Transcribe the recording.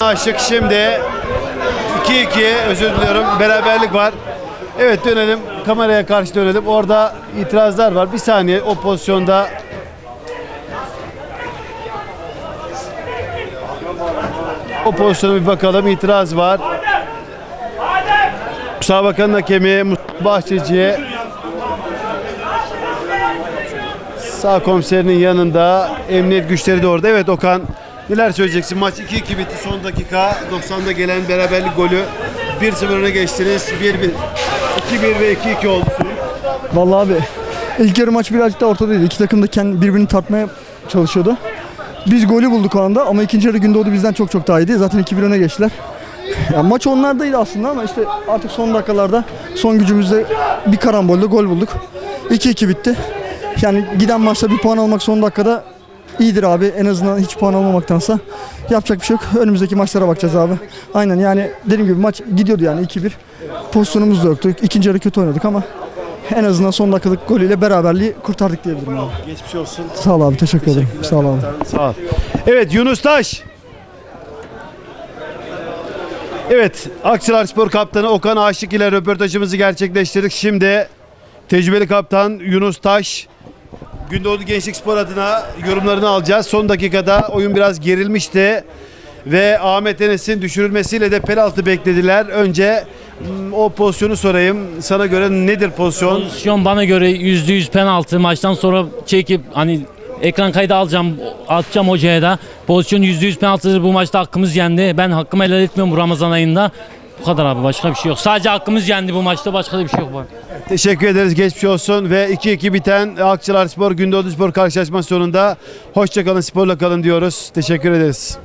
Aşık şimdi 2-2 özür diliyorum beraberlik var. Evet dönelim kameraya karşı dönelim. Orada itirazlar var. Bir saniye o pozisyonda o pozisyona bir bakalım. itiraz var. Müsabakanın hakemi Bahçeci'ye sağ komiserinin yanında emniyet güçleri de orada. Evet Okan neler söyleyeceksin? Maç 2-2 bitti. Son dakika 90'da gelen beraberlik golü 1-0 öne geçtiniz. 1-1 2-1 ve 2-2 oldu. Vallahi abi ilk yarı maç birazcık da ortadaydı. İki takım da kendi birbirini tartmaya çalışıyordu. Biz golü bulduk o anda ama ikinci yarı Gündoğdu bizden çok çok daha iyiydi. Zaten 2-1 öne geçtiler. Ya maç onlardaydı aslında ama işte artık son dakikalarda son gücümüzde bir karambolde gol bulduk. 2-2 bitti. Yani giden maçta bir puan almak son dakikada iyidir abi. En azından hiç puan almamaktansa. Yapacak bir şey yok. Önümüzdeki maçlara bakacağız abi. Aynen yani dediğim gibi maç gidiyordu yani 2-1. Pozisyonumuz da yoktu. İkinci yarı kötü oynadık ama en azından son dakikalık golüyle beraberliği kurtardık diyebilirim abi. Geçmiş olsun. Sağ ol abi teşekkür ederim. Sağ ol abi. Sağ ol. Evet Yunus Taş. Evet Akçılar Spor Kaptanı Okan Aşık ile röportajımızı gerçekleştirdik. Şimdi tecrübeli kaptan Yunus Taş Gündoğdu Gençlik Spor adına yorumlarını alacağız. Son dakikada oyun biraz gerilmişti ve Ahmet Enes'in düşürülmesiyle de penaltı beklediler. Önce mm, o pozisyonu sorayım. Sana göre nedir pozisyon? Pozisyon bana göre %100 penaltı. Maçtan sonra çekip hani ekran kaydı alacağım, atacağım hocaya da. Pozisyon %100 penaltıdır. Bu maçta hakkımız yendi. Ben hakkımı helal etmiyorum bu Ramazan ayında. Bu kadar abi başka bir şey yok. Sadece hakkımız yendi bu maçta başka da bir şey yok. Teşekkür ederiz. Geçmiş olsun ve 2-2 biten Akçılar Spor Gündoğdu Spor karşılaşması sonunda hoşçakalın sporla kalın diyoruz. Teşekkür ederiz.